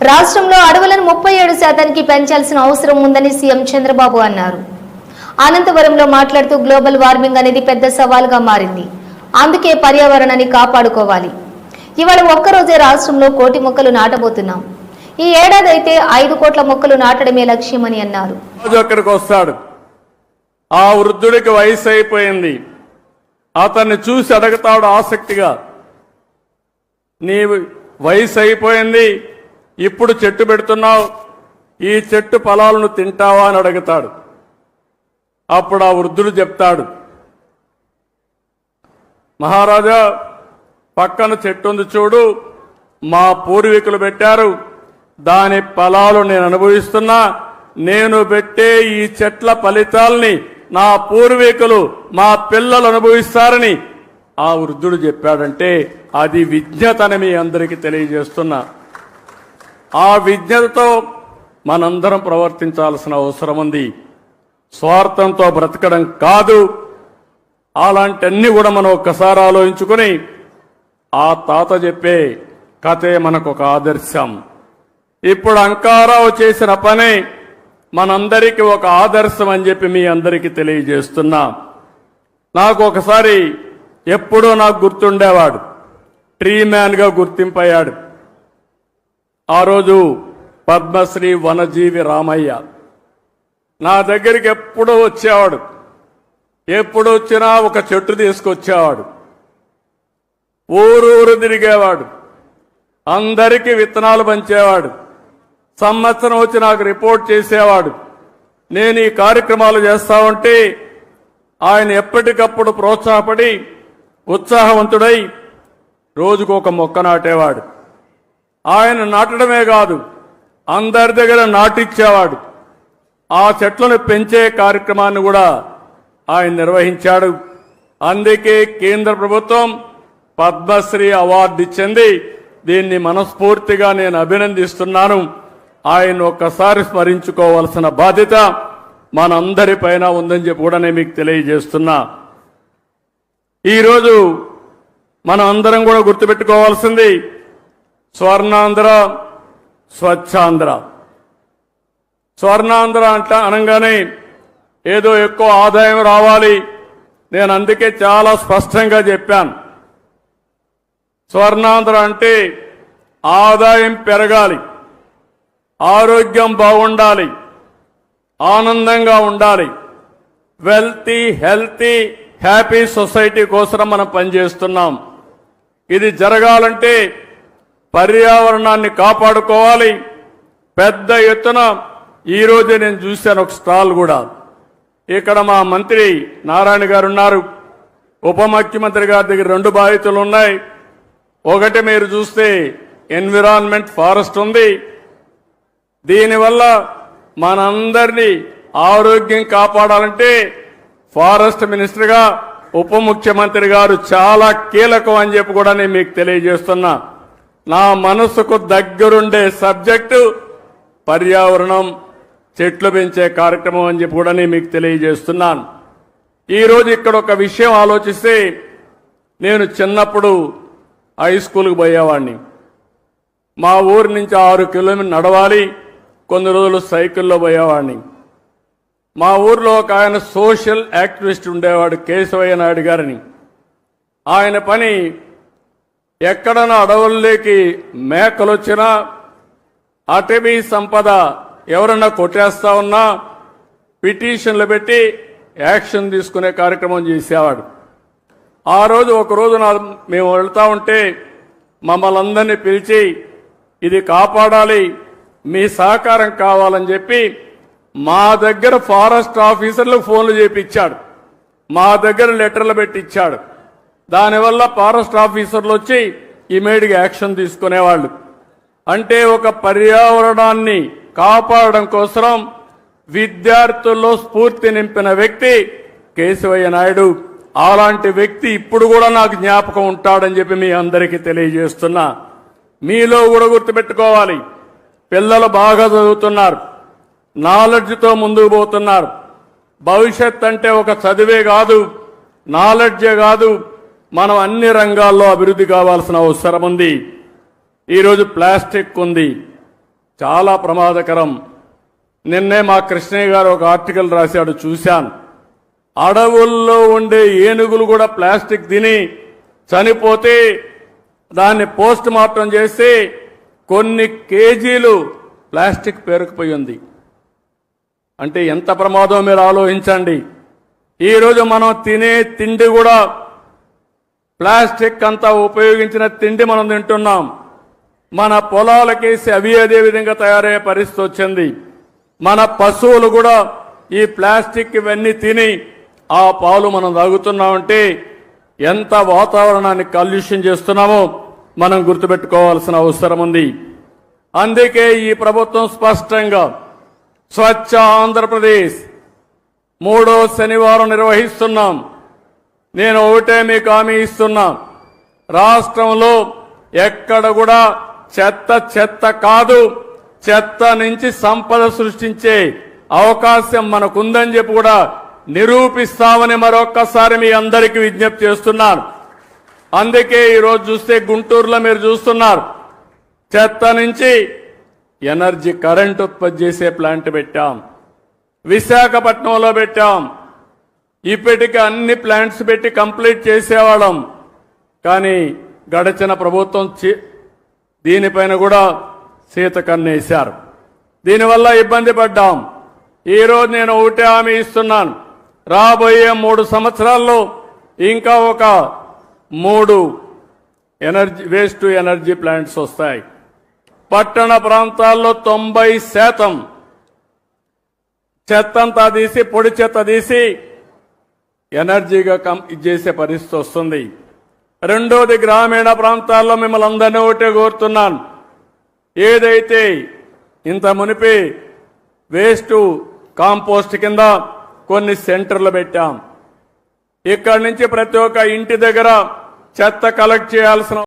రాష్ట్రంలో అడవులను ముప్పై ఏడు శాతానికి పెంచాల్సిన అవసరం ఉందని సీఎం చంద్రబాబు అన్నారు. అనంతపురంలో మాట్లాడుతూ గ్లోబల్ వార్మింగ్ అనేది పెద్ద సవాల్గా మారింది. అందుకే పర్యావరణాన్ని కాపాడుకోవాలి. ఇవాళ ఒక్కరోజే రాష్ట్రంలో కోటి మొక్కలు నాటబోతున్నాం. ఈ ఏడాది అయితే ఐదు కోట్ల మొక్కలు నాటడమే లక్ష్యమని అన్నారు. అక్కడికి వస్తాడు. ఆ వృద్ధుడికి వయసు అయిపోయింది. అతన్ని చూసి అడగతాడు ఆసక్తిగా. నీ వయసు అయిపోయింది. ఇప్పుడు చెట్టు పెడుతున్నావు ఈ చెట్టు ఫలాలను తింటావా అని అడుగుతాడు. అప్పుడు ఆ వృద్ధుడు చెప్తాడు మహారాజా పక్కన చెట్టు ఉంది చూడు మా పూర్వీకులు పెట్టారు. దాని ఫలాలు నేను అనుభవిస్తున్నా. నేను పెట్టే ఈ చెట్ల ఫలితాల్ని నా పూర్వీకులు మా పిల్లలు అనుభవిస్తారని. ఆ వృద్ధుడు చెప్పాడంటే అది విజ్ఞతని మీ అందరికీ తెలియజేస్తున్నా. ఆ విజ్ఞతతో మనందరం ప్రవర్తించాల్సిన అవసరం ఉంది. స్వార్థంతో బ్రతకడం కాదు. అలాంటివన్నీ కూడా మనం ఒక్కసారి ఆలోచించుకొని ఆ తాత చెప్పే కథే మనకు ఒక ఆదర్శం. ఇప్పుడు అంకారావు చేసిన పని మనందరికీ ఒక ఆదర్శం అని చెప్పి మీ అందరికీ తెలియజేస్తున్నా. నాకు ఒకసారి ఎప్పుడూ నాకు గుర్తుండేవాడు. ట్రీ మ్యాన్గా గుర్తింపయ్యాడు. ఆ రోజు పద్మశ్రీ వనజీవి రామయ్య నా దగ్గరికి ఎప్పుడూ వచ్చేవాడు. ఎప్పుడు వచ్చినా ఒక చెట్టు తీసుకొచ్చేవాడు. ఊరూరు తిరిగేవాడు. అందరికీ విత్తనాలు పంచేవాడు. సంవత్సరం వచ్చి నాకు రిపోర్ట్ చేసేవాడు. నేను ఈ కార్యక్రమాలు చేస్తా ఉంటే ఆయన ఎప్పటికప్పుడు ప్రోత్సాహపడి ఉత్సాహవంతుడై రోజుకు ఒక మొక్క నాటేవాడు. ఆయన నాటడమే కాదు అందరి దగ్గర నాటిచ్చేవాడు. ఆ చెట్లను పెంచే కార్యక్రమాన్ని కూడా ఆయన నిర్వహించాడు. అందుకే కేంద్ర ప్రభుత్వం పద్మశ్రీ అవార్డు ఇచ్చింది. దీన్ని మనస్ఫూర్తిగా నేను అభినందిస్తున్నాను. ఆయన ఒక్కసారి స్మరించుకోవాల్సిన బాధ్యత మనందరిపైన ఉందని చెప్పి కూడా నేను మీకు తెలియజేస్తున్నా. ఈరోజు మనం అందరం కూడా గుర్తుపెట్టుకోవాల్సింది స్వర్ణాంధ్ర స్వచ్ఛాంధ్ర. స్వర్ణాంధ్ర అంట అనగానే ఏదో ఎక్కువ ఆదాయం రావాలి. నేను అందుకే చాలా స్పష్టంగా చెప్పాను. స్వర్ణాంధ్ర అంటే ఆదాయం పెరగాలి. ఆరోగ్యం బాగుండాలి. ఆనందంగా ఉండాలి. వెల్తీ హెల్తీ హ్యాపీ సొసైటీ కోసం మనం పనిచేస్తున్నాం. ఇది జరగాలంటే పర్యావరణాన్ని కాపాడుకోవాలి. పెద్ద ఎత్తున ఈరోజు నేను చూశాను ఒక స్టాల్ కూడా. ఇక్కడ మా మంత్రి నారాయణ గారు ఉన్నారు. ఉప ముఖ్యమంత్రి గారి దగ్గర రెండు బాధ్యతలు ఉన్నాయి. ఒకటి మీరు చూస్తే ఎన్విరాన్మెంట్ ఫారెస్ట్ ఉంది. దీనివల్ల మనందరినీ ఆరోగ్యం కాపాడాలంటే ఫారెస్ట్ మినిస్టర్గా ఉప ముఖ్యమంత్రి గారు చాలా కీలకం అని చెప్పి కూడా నేను మీకు తెలియజేస్తున్నా. నా మనసుకు దగ్గరుండే సబ్జెక్టు పర్యావరణం చెట్లు పెంచే కార్యక్రమం అని చెప్పి కూడా నేను మీకు తెలియజేస్తున్నాను. ఈరోజు ఇక్కడ ఒక విషయం ఆలోచిస్తే నేను చిన్నప్పుడు హై స్కూల్కి పోయేవాడిని మా ఊరి నుంచి ఆరు కిలోమీటర్ నడవాలి కొన్ని రోజులు సైకిల్లో పోయేవాడిని మా ఊర్లో ఒక ఆయన సోషల్ యాక్టివిస్ట్ ఉండేవాడు కేశవయ్య నాయుడు గారిని. ఆయన పని ఎక్కడన అడవుల్లోకి మేకలు వచ్చినా అటవీ సంపద ఎవరన్నా కొట్టేస్తా ఉన్నా పిటిషన్లు పెట్టి యాక్షన్ తీసుకునే కార్యక్రమం చేసేవాడు. ఆ రోజు ఒకరోజు నా మేము వెళ్తా ఉంటే మమ్మల్ని అందరినీ పిలిచి ఇది కాపాడాలి మీ సహకారం కావాలని చెప్పి మా దగ్గర ఫారెస్ట్ ఆఫీసర్లకు ఫోన్లు చేపించాడు. మా దగ్గర లెటర్లు పెట్టి ఇచ్చాడు దానివల్ల ఫారెస్ట్ ఆఫీసర్లు వచ్చి ఇమీడియట్గా యాక్షన్ తీసుకునేవాళ్ళు. అంటే ఒక పర్యావరణాన్ని కాపాడడం కోసం విద్యార్థుల్లో స్ఫూర్తి నింపిన వ్యక్తి కేశవయ్య నాయుడు. అలాంటి వ్యక్తి ఇప్పుడు కూడా నాకు జ్ఞాపకం ఉంటాడని చెప్పి మీ అందరికీ తెలియజేస్తున్నా. మీలో కూడా గుర్తుపెట్టుకోవాలి. పిల్లలు బాగా చదువుతున్నారు. నాలెడ్జ్తో ముందుకు పోతున్నారు. భవిష్యత్ అంటే ఒక చదివే కాదు నాలెడ్జే కాదు మనం అన్ని రంగాల్లో అభివృద్ధి కావాల్సిన అవసరం ఉంది. ఈరోజు ప్లాస్టిక్ ఉంది. చాలా ప్రమాదకరం. నిన్నే మా కృష్ణయ్య గారు ఒక ఆర్టికల్ రాశాడు చూశాను. అడవుల్లో ఉండే ఏనుగులు కూడా ప్లాస్టిక్ తిని చనిపోతే దాన్ని పోస్ట్ మార్టం చేసి కొన్ని కేజీలు ప్లాస్టిక్ పేరుకుపోయి ఉంది. అంటే ఎంత ప్రమాదం మీరు ఆలోచించండి. ఈరోజు మనం తినే తిండి కూడా ప్లాస్టిక్ అంతా ఉపయోగించిన తిండి మనం తింటున్నాం. మన పొలాలకేసి అవి అదే విధంగా తయారయ్యే పరిస్థితి వచ్చింది. మన పశువులు కూడా ఈ ప్లాస్టిక్ ఇవన్నీ తిని ఆ పాలు మనం తాగుతున్నామంటే ఎంత వాతావరణాన్ని కాలుష్యం చేస్తున్నామో మనం గుర్తుపెట్టుకోవాల్సిన అవసరం ఉంది. అందుకే ఈ ప్రభుత్వం స్పష్టంగా స్వచ్ఛ ఆంధ్రప్రదేశ్ మూడో శనివారం నిర్వహిస్తున్నాం. నేను ఒకటే మీకు హామీ ఇస్తున్నా. రాష్ట్రంలో ఎక్కడ కూడా చెత్త చెత్త కాదు. చెత్త నుంచి సంపద సృష్టించే అవకాశం మనకుందని చెప్పి కూడా నిరూపిస్తామని మరొక్కసారి మీ అందరికీ విజ్ఞప్తి చేస్తున్నాను. అందుకే ఈరోజు చూస్తే గుంటూరులో మీరు చూస్తున్నారు. చెత్త నుంచి ఎనర్జీ కరెంట్ ఉత్పత్తి చేసే ప్లాంట్ పెట్టాం. విశాఖపట్నంలో పెట్టాం. ఇప్పటికి అన్ని ప్లాంట్స్ పెట్టి కంప్లీట్ చేసేవాళ్ళం. కానీ గడచిన ప్రభుత్వం చి- దీనిపైన కూడా సీత కన్నేశారు. దీనివల్ల ఇబ్బంది పడ్డాం. ఈరోజు నేను ఒకటే హామీ ఇస్తున్నాను. రాబోయే మూడు సంవత్సరాల్లో ఇంకా ఒక మూడు energy waste to energy plants వస్తాయి. పట్టణ ప్రాంతాల్లో తొంభై శాతం చెత్తంతా తీసి పొడి చెత్త తీసి ఎనర్జీగా కం చేసే పరిస్థితి వస్తుంది. రెండోది గ్రామీణ ప్రాంతాల్లో మిమ్మల్ని అందరినీ ఒకటే కోరుతున్నాను. ఏదైతే ఇంత మునిపి వేస్ట్ కాంపోస్ట్ కింద కొన్ని సెంటర్లు పెట్టాం. ఇక్కడి నుంచి ప్రతి ఒక్క ఇంటి దగ్గర చెత్త కలెక్ట్ చేయాల్సిన